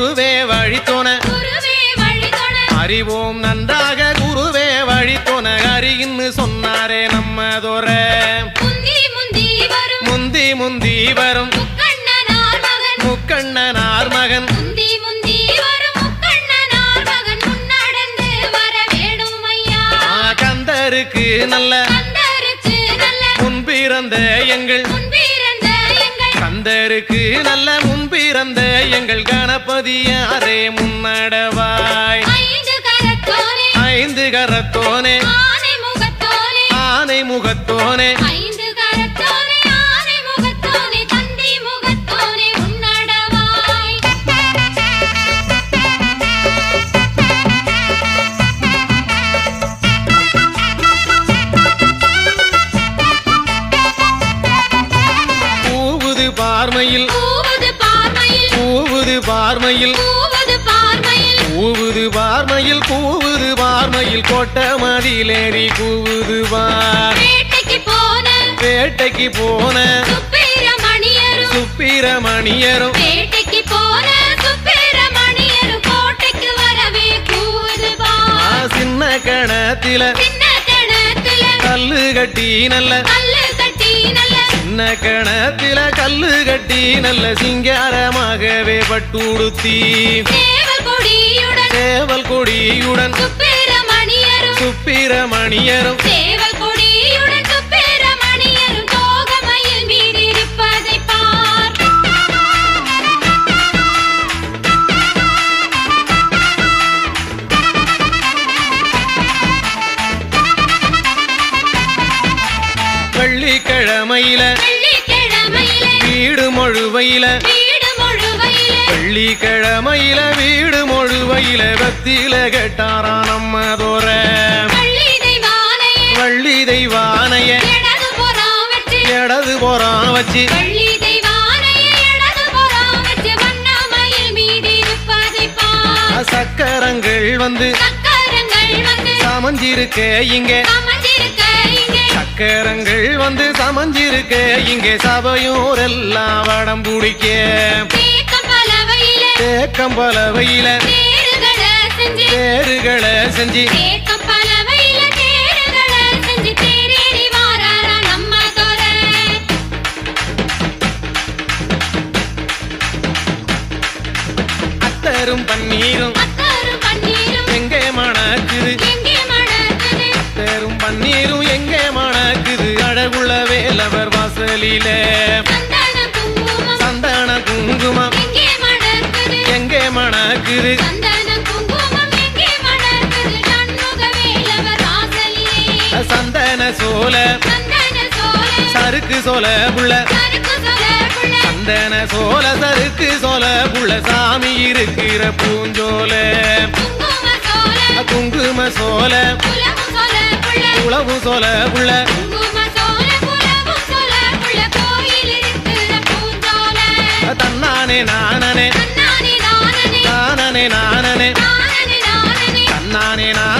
குருவே வழித்துண அறிவோம் நன்றாக குருவே வழித்துண அறியின்னு சொன்னாரே நம்ம தோற முந்தி முந்தி வரும். முக்கண்ணனார் மகன். கந்தருக்கு நல்ல. முன் பிறந்த எங்கள். கந்தருக்கு நல்ல முன் முன்பிறந்த எங்கள் கணபதியாரே முன்னடவாய். ஐந்து கரத்தோனே. ஐந்து கரத்தோனே. ஆனை முகத்தோனே. ஆனை பார்மையில் பூவது பார்மையில். பூவுது பார்மையில் கொட்ட மதிலேறி கூவுது வேட்டைக்கு போன சுப்பிரமணியரும். வேட்டைக்கு போன சுப்பிரமணியரும் கோட்டைக்கு வரவே கூவுது சின்ன கணத்தில கல்லு கட்டி நல்ல கல்லு கட்டி நல்ல சின்ன கணத்தில கல்லு கட்டி நல்ல சிங்காரமாகவே பட்டுடுத்தி. சேவல் கொடியுடன் சுப்பிரமணியரும் வெள்ளிக்கிழமையிலே வீடு மொழுவையில வெள்ளிக்கிழமையில வீடு மொழுவையில பத்தில கேட்டாரா நம்ம தோற? வள்ளி தெய்வானைய இடது போறான் வச்சு. சக்கரங்கள் வந்து சக்கரங்கள் வந்து. சமஞ்சிருக்க இங்க. இங்கே சக்கரங்கள் வந்து சமஞ்சிருக்க இங்க சபையோரெல்லாம் வடம் பிடிக்க. தேக்கம் பலவையிலே தேறுகளை செஞ்சு. தேறுகளை வாசலில சந்தன குங்குமம். எங்கே மணக்குது? சந்தன சோல சந்தன சோலை புள்ள. சந்தன சோல சறுக்கு சோல புள்ள. சாமி இருக்கிற பூஞ்சோல. குங்கும சோலை உளவு சோல புள்ள. நானனே. நானனே. நானனே கண்ணானே நானே